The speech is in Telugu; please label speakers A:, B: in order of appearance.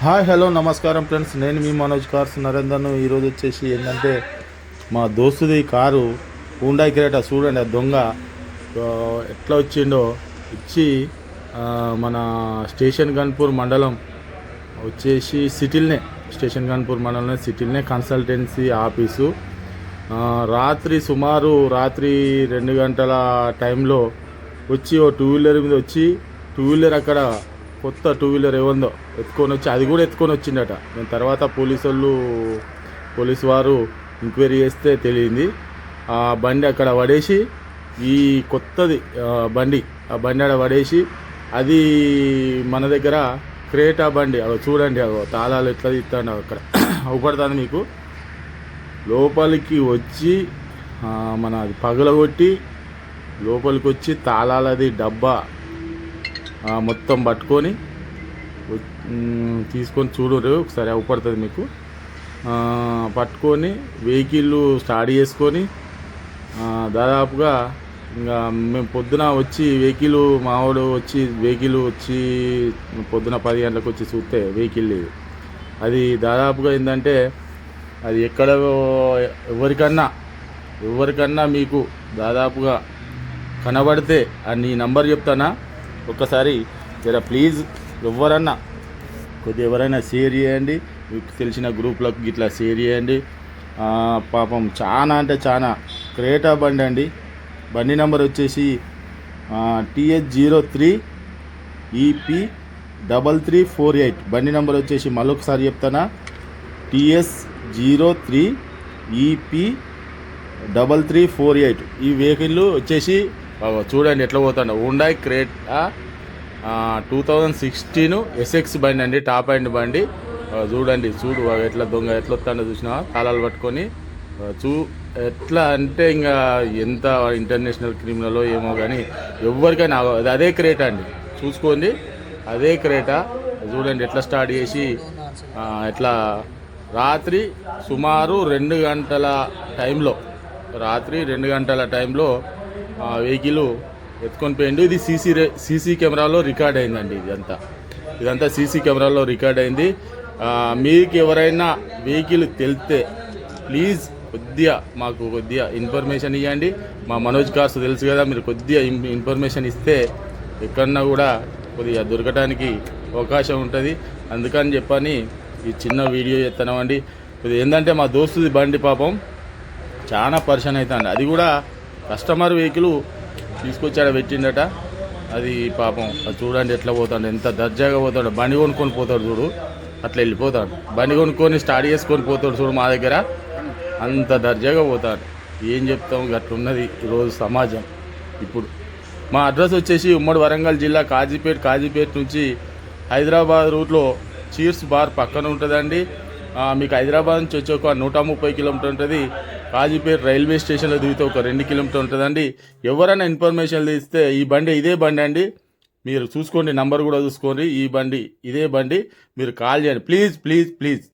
A: హాయ్ హలో నమస్కారం ఫ్రెండ్స్. నేను మీ మనోజ్ కార్స్ నరేందర్ను ఈరోజు వచ్చేసి ఏంటంటే మా దోస్తుది కారు హుండాయ్ క్రేటా చూడండి ఆ దొంగ. ఎట్లా వచ్చిండో ఇచ్చి మన స్టేషన్ గన్పూర్ మండలం వచ్చేసి సిటీల్నే స్టేషన్ గన్పూర్ మండలం సిటీల్నే కన్సల్టెన్సీ ఆఫీసు. రాత్రి సుమారు రాత్రి రెండు గంటల టైంలో వచ్చి ఓ టూ వీలర్ మీద వచ్చి టూ వీలర్ అక్కడ కొత్త టూ వీలర్ ఏముందో ఎత్తుకొని వచ్చి అది కూడా ఎత్తుకొని వచ్చిండట నేను తర్వాత పోలీసు వాళ్ళు పోలీసు వారు ఎంక్వైరీ చేస్తే తెలియంది. ఆ బండి అక్కడ పడేసి ఈ కొత్తది బండి ఆ బండి ఆడ పడేసి అది మన దగ్గర క్రేటా బండి అవి చూడండి అవి తాళాలు ఎట్లా తీస్తాడు అక్కడ. అవుపడుతుంది మీకు. లోపలికి వచ్చి మన అది పగలగొట్టి లోపలికి వచ్చి తాళాలది డబ్బా మొత్తం పట్టుకొని తీసుకొని చూడరు ఒకసారి అవుపడుతుంది మీకు. పట్టుకొని వెహికల్ స్టార్ట్ చేసుకొని దాదాపుగా ఇంకా మేము పొద్దున వచ్చి వెహికల్ మావాడు వచ్చి వెహికల్ వచ్చి పొద్దున పది గంటలకు వచ్చి చూస్తే వెహికల్ లేదు. అది దాదాపుగా ఏంటంటే అది ఎక్కడ ఎవరికన్నా ఎవరికన్నా మీకు దాదాపుగా కనబడితే ఆ నీ నంబర్ చెప్తానా? ఒక్కసారి జర ప్లీజ్ ఎవరన్నా కొద్దిగా ఎవరైనా షేర్ చేయండి. మీకు తెలిసిన గ్రూప్లకు ఇట్లా షేర్ చేయండి. పాపం చాలా అంటే చాలా క్రేటా బండి అండి. బండి నెంబర్ వచ్చేసి T H zero three EP double three four eight. బండి నెంబర్ వచ్చేసి మళ్ళొకసారి చెప్తానా. TS zero three EP double three four eight. ఈ వెహికల్ వచ్చేసి బాగా చూడండి ఎట్లా పోతాడు. ఉండాయి క్రేట్ టూ థౌజండ్ సిక్స్టీన్ ఎస్ఎక్స్ బండి అండి టాప్ అండ్ బండి. చూడండి చూడు వాడు ఎట్లా దొంగ ఎట్లా వస్తాడో చూసినా తాళాలు పట్టుకొని. చూ ఎట్లా అంటే ఇంకా ఎంత ఇంటర్నేషనల్ క్రిమినల్ ఏమో కానీ ఎవరికైనా అది అదే క్రేట్ అండి. చూసుకోండి అదే క్రేటా చూడండి ఎట్లా స్టార్ట్ చేసి ఎట్లా రాత్రి సుమారు రెండు గంటల టైంలో రాత్రి రెండు గంటల టైంలో వెహికల్ ఎత్తుకొని పోయిండు. ఇది సీసీ సీసీ కెమెరాలో రికార్డ్ అయిందండి ఇదంతా. ఇదంతా సీసీ కెమెరాలో రికార్డ్ అయింది. మీకు ఎవరైనా వెహికల్ తెలిస్తే ప్లీజ్ కొద్దిగా మాకు కొద్దిగా ఇన్ఫర్మేషన్ ఇవ్వండి మా మనోజ్ కార్స్ తెలుసు కదా మీరు కొద్దిగా ఇన్ఫర్మేషన్ ఇస్తే ఎక్కడన్నా కూడా కొద్దిగా దొరకడానికి అవకాశం ఉంటుంది. అందుకని చెప్పని ఈ చిన్న వీడియో చేస్తున్నామండి కొద్దిగా ఏంటంటే మా దోస్తుది బండి పాపం చాలా పర్షన్ అవుతుంది అది కూడా కస్టమర్ వెహికల్ తీసుకొచ్చాడ పెట్టిండట. అది పాపం అది చూడండి ఎట్లా పోతాడు ఎంత దర్జాగా పోతాడు. బండి కొనుక్కొని పోతాడు చూడు. అట్లా వెళ్ళిపోతాడు. బండి కొనుక్కొని స్టార్ట్ చేసుకొని పోతాడు చూడు మా దగ్గర. అంత దర్జాగా పోతాడు. ఏం చెప్తాం? గట్లున్నది ఈరోజు సమాజం. ఇప్పుడు మా అడ్రస్ వచ్చేసి ఉమ్మడి వరంగల్ జిల్లా కాజీపేట్ కాజీపేట్ నుంచి హైదరాబాద్ రూట్లో చీర్స్ బార్ పక్కన ఉంటుందండి. మీకు హైదరాబాద్ నుంచి వచ్చి ఒక నూట ముప్పై కిలోమీటర్ ఉంటుంది. కాజీపేట రైల్వే స్టేషన్లో దిగితే ఒక రెండు కిలోమీటర్ ఉంటుందండి. ఎవరైనా ఇన్ఫర్మేషన్ ఇస్తే ఈ బండి ఇదే బండి అండి. మీరు చూసుకోండి నంబర్ కూడా చూసుకోండి. ఈ బండి ఇదే బండి. మీరు కాల్ చేయండి. Please please please.